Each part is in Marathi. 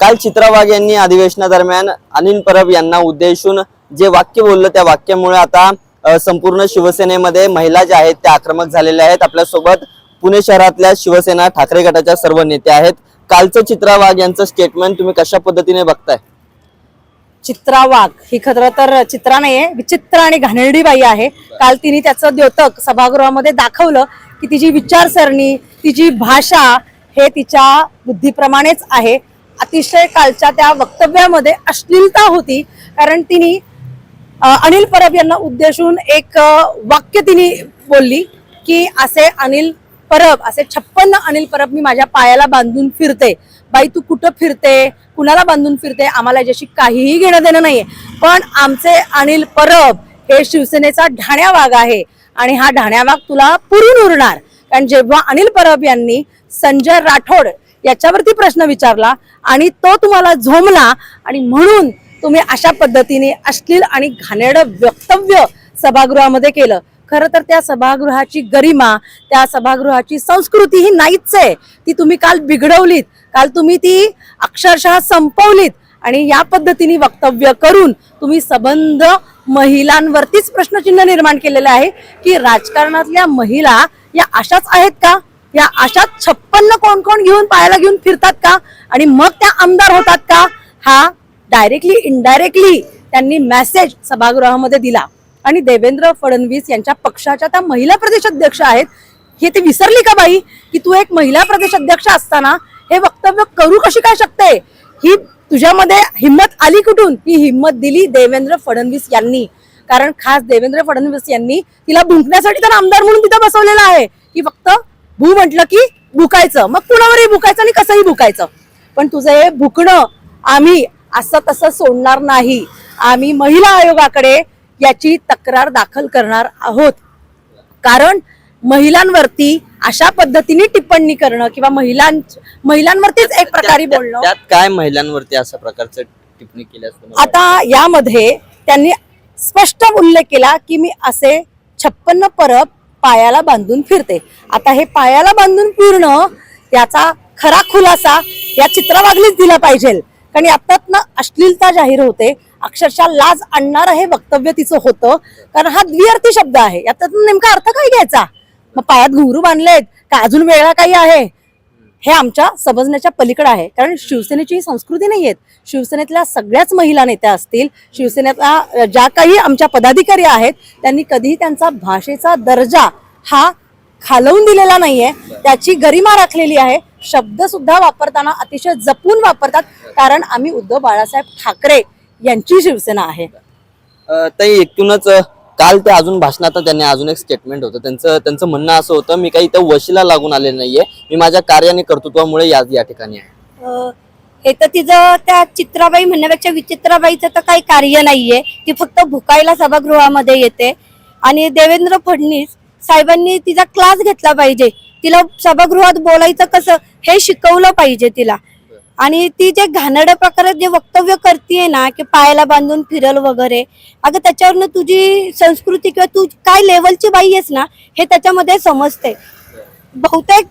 काल चित्रा वाघ यांनी अधिवेशनादरम्यान अनिल परब यांना उद्देशून जे वाक्य बोललं त्या वाक्यामुळे आता संपूर्ण शिवसेनेमध्ये महिला ज्या आहेत त्या आक्रमक झालेल्या आहेत. आपल्यासोबत पुणे शहरातल्या शिवसेना ठाकरे गटाच्या सर्व नेते आहेत. कालचं चित्रा वाघ यांचं स्टेटमेंट तुम्ही कशा पद्धतीने बघताय? चित्रा वाघ ही खरं तर चित्रा नाहीये विचित्र आणि घाणेरडी बाई आहे. काल तिने त्याचं द्योतक सभागृहामध्ये दाखवलं की तिची विचारसरणी तिची भाषा हे तिच्या बुद्धीप्रमाणेच आहे. अतिशय कालच्या त्या वक्तव्यामध्ये अश्लीलता होती कारण तिने अनिल परब यांना उद्देशून एक वाक्य तिने बोलली की असे अनिल परब असे छप्पन्न अनिल परब मी माझ्या पायाला बांधून फिरते. बाई तू कुठं फिरते? कुणाला बांधून फिरते? आम्हाला याच्याशी काहीही घेणं देणं नाहीये. पण आमचे अनिल परब हे शिवसेनेचा ढाण्या वाघ आहे आणि हा ढाण्या वाघ तुला पुरून उरणार. कारण जेव्हा अनिल परब यांनी संजय राठोड याच्यावरती प्रश्न विचारला आणि तो तुम्हाला झोमला आणि म्हणून तुम्ही अशा पद्धतीने अश्लील आणि घाणेरडं वक्तव्य सभागृहामध्ये केलं. खरं तर त्या सभागृहाची गरिमा त्या सभागृहाची संस्कृती ही नाहीच आहे. ती तुम्ही काल बिघडवलीत काल तुम्ही ती अक्षरशः संपवलीत आणि या पद्धतीने वक्तव्य करून तुम्ही संबंध महिलांवरतीच प्रश्नचिन्ह निर्माण केलेलं आहे की राजकारणातल्या महिला या अशाच आहेत का? या अशा छप्पन्न कोण कोण घेऊन पायाला घेऊन फिरतात का? आणि मग त्या आमदार होतात का? हा डायरेक्टली इनडायरेक्टली त्यांनी मेसेज सभागृहामध्ये दिला. आणि देवेंद्र फडणवीस यांच्या पक्षाच्या त्या महिला प्रदेश अध्यक्ष आहेत. हे ते विसरली का बाई? की तू एक महिला प्रदेश अध्यक्ष असताना हे वक्तव्य करू कशी काय शकते? ही तुझ्यामध्ये हिंमत आली कुठून? ही हिंमत दिली देवेंद्र फडणवीस यांनी. कारण खास देवेंद्र फडणवीस यांनी तिला भुंकण्यासाठी तर आमदार म्हणून तिथं बसवलेला आहे. की फक्त भू म्हटलं की भुकायचं. मग कुणावरही भुकायचं आणि कसंही भुकायचं. पण तुझं हे भुकणं आम्ही असं तसं सोडणार नाही. आम्ही महिला आयोगाकडे याची तक्रार दाखल करणार आहोत. कारण महिलांवरती अशा पद्धतीने टिप्पणी करणं किंवा महिलां महिलांवरतीच एक प्रकारे बोलणं त्यात काय महिलांवरती अशा प्रकारचं टिप्पणी केली असतं आता यामध्ये त्यांनी स्पष्ट उल्लेख केला की मी असे छप्पन्न परब पायाला बांधून फिरते. आता हे पायाला बांधून फिरणं याचा खरा खुलासा या चित्रवागलीच दिला पाहिजे. कारण याच्यातनं अश्लीलता जाहीर होते. अक्षरशः लाज आणणारं हे वक्तव्य तिचं होतं. कारण हा द्विअर्थी शब्द आहे. याच्यात नेमका अर्थ काय घ्यायचा? मग पायात घुंगरू बांधलेत. का अजून वेगळा काही आहे? हे आमच्या समजण्याच्या पलीकडे आहे. कारण शिवसेनेची ही संस्कृती नाही आहेत शिवसेनेतल्या सगळ्याच महिला नेत्या असतील. शिवसेनेतल्या ज्या काही आमच्या पदाधिकारी आहेत त्यांनी कधीही त्यांचा भाषेचा दर्जा हा खालवून दिलेला नाहीये. त्याची गरिमा राखलेली आहे. शब्द सुद्धा वापरताना अतिशय जपून वापरतात. कारण आम्ही उद्धव बाळासाहेब ठाकरे यांची शिवसेना आहे. ताई एकूणच काल ते अजून भाषणात त्यांनी अजून एक स्टेटमेंट होतं. त्यांचं त्यांचं म्हणणं असं होतं मी काही इथं वशीला लागून आले नाहीये. मी माझ्या कार्य आणि कर्तृत्वामुळे या या ठिकाणी आहे. हे तर तिचं त्या चित्राबाई म्हणण्यापेक्षा विचित्राबाईचं तर काही कार्य नाहीये. ती फक्त भुकायला सभागृहामध्ये येते. आणि देवेंद्र फडणवीस साहेबांनी तिचा क्लास घेतला पाहिजे. तिला सभागृहात बोलायचं कसं हे शिकवलं पाहिजे तिला. आणि ती जे घाणेरड्या प्रकारे जे वक्तव्य करते ना की पायाला बांधून फिरल वगैरे अगं त्याच्यावरनं तुझी संस्कृती किंवा तू काय लेवलची बाई आहेस ना हे त्याच्यामध्ये समजते बहुतेक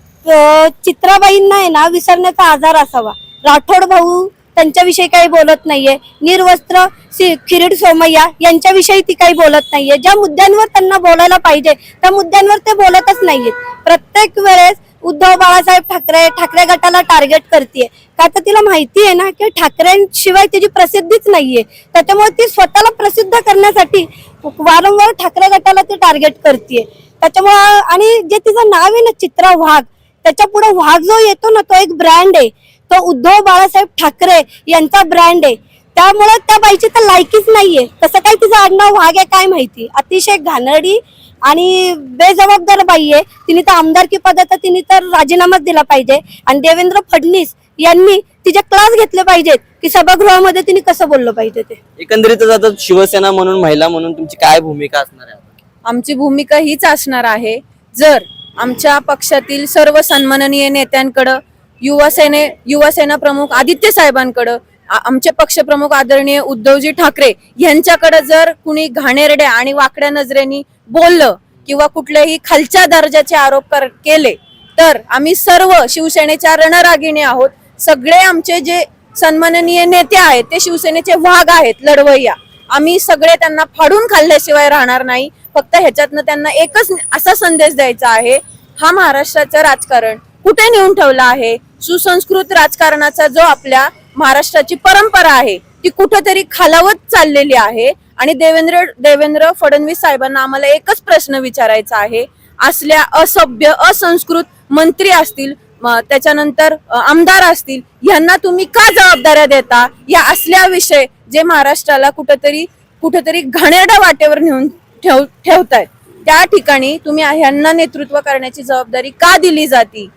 चित्राबाईंना आहे ना विसरण्याचा आजार असावा. राठोड भाऊ त्यांच्याविषयी काही बोलत नाहीये. निर्वस्त्र खिरीड किरीट सोमय्या यांच्याविषयी ती काही बोलत नाहीये. ज्या मुद्द्यांवर त्यांना बोलायला पाहिजे त्या मुद्द्यांवर ते बोलतच नाहीये प्रत्येक वेळेस उद्धव बाळासाहेब ठाकरे ठाकरे गटाला टार्गेट करते का तर तिला माहिती आहे ना की ठाकरेंशिवाय तिची प्रसिद्धीच नाहीये. त्याच्यामुळे ती स्वतःला प्रसिद्ध करण्यासाठी वारंवार ठाकरे गटाला ती टार्गेट करते त्याच्यामुळं आणि जे तिचं नाव आहे ना चित्रा वाघ त्याच्या पुढे वाघ जो येतो ना तो एक ब्रँड आहे. तो उद्धव बाळासाहेब ठाकरे यांचा ब्रँड आहे. त्यामुळे त्या बाईची तर लायकीच नाहीये. तसं काय तिचं आडनाव वाघ आहे काय माहिती? अतिशय घाणडी आणि बेजबाबदार बाई आहे तिने तर आमदारकी पदाचा तिने तर राजीनामाच दिला पाहिजे. आणि देवेंद्र फडणवीस यांनी तिचे क्लास घेतले पाहिजेत की सभागृहामध्ये तिने कसं बोललं पाहिजे ते? एकंदरीतच आता शिवसेना म्हणून महिला म्हणून तुमची काय भूमिका असणार आहे? आमची भूमिका हीच असणार आहे. जर आमच्या पक्षातील सर्व सन्माननीय नेत्यांकडं युवा सेने युवा सेना प्रमुख आदित्य साहेबांकडं आमचे पक्षप्रमुख आदरणीय उद्धवजी ठाकरे यांच्याकडे जर कुणी घाणेरड्या आणि वाकड्या नजरेनी बोललं किंवा कुठल्याही खालच्या दर्जाचे आरोप कर- केले तर आम्ही सर्व शिवसेनेच्या रणरागिणी आहोत. सगळे आमचे जे सन्माननीय नेते आहेत ते शिवसेनेचे वाघ आहेत लढवय्या. आम्ही सगळे त्यांना फाडून खाल्ल्याशिवाय राहणार नाही. फक्त ह्याच्यातनं त्यांना एकच असा संदेश द्यायचा आहे हा महाराष्ट्राचं राजकारण कुठे नेऊन ठेवला आहे? सुसंस्कृत राजकारणाचा जो आपल्या महाराष्ट्राची परंपरा आहे ती कुठंतरी खालावत चाललेली आहे. आणि देवेंद्र देवेंद्र फडणवीस साहेबांना आम्हाला एकच प्रश्न विचारायचा आहे. असल्या असभ्य असंस्कृत मंत्री असतील त्याच्यानंतर आमदार असतील यांना तुम्ही का जबाबदाऱ्या देता? या असल्या विषय जे महाराष्ट्राला कुठंतरी कुठंतरी घाणेरड्या वाटेवर नेऊन ठेव ठेवतायत. त्या ठिकाणी तुम्ही ह्यांना नेतृत्व करण्याची जबाबदारी का दिली जाती?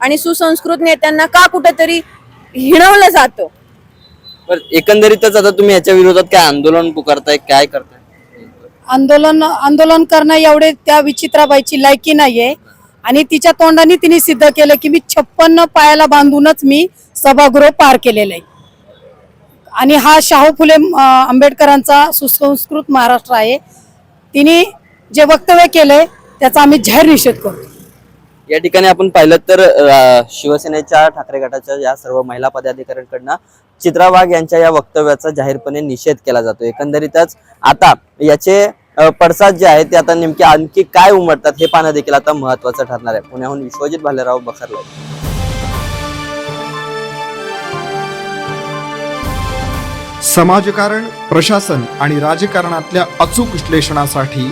आणि सुसंस्कृत नेत्यांना का कुठंतरी हिणवलं जातं. पण एकंदरीतच आता तुम्ही याच्या विरोधात काय आंदोलन पुकारताय काय करताय? आंदोलन आंदोलन करणं एवढे त्या विचित्राबाईची लायकी नाहीये. आणि तिच्या तोंडाने तिने सिद्ध केलं की मी छप्पन्न पायाला बांधूनच मी सभागृह पार केलेलं आहे. आणि हा शाहू फुले अं, आंबेडकरांचा सुसंस्कृत महाराष्ट्र आहे. तिने जे वक्तव्य केलंय त्याचा आम्ही जाहीर निषेध करतो. या ठिकाणी आपण पाहिलं तर शिवसेनेच्या ठाकरे गटाच्या या सर्व महिला पदाधिकाऱ्यांकडनं चित्रा वाघ यांच्या या वक्तव्याचा जाहीरपणे निषेध केला जातो. एकंदरीतच आता याचे पडसाद जे आहेत ते आता नेमके आणखी काय उमटतात हे पाहणं देखील आता महत्वाचं ठरणार आहे. पुण्याहून विश्वजित भालेराव बखरला. समाजकारण प्रशासन आणि राजकारणातल्या अचूक विश्लेषणासाठी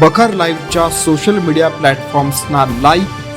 बखर लाईव्हच्या सोशल मीडिया प्लॅटफॉर्म्सना लाईक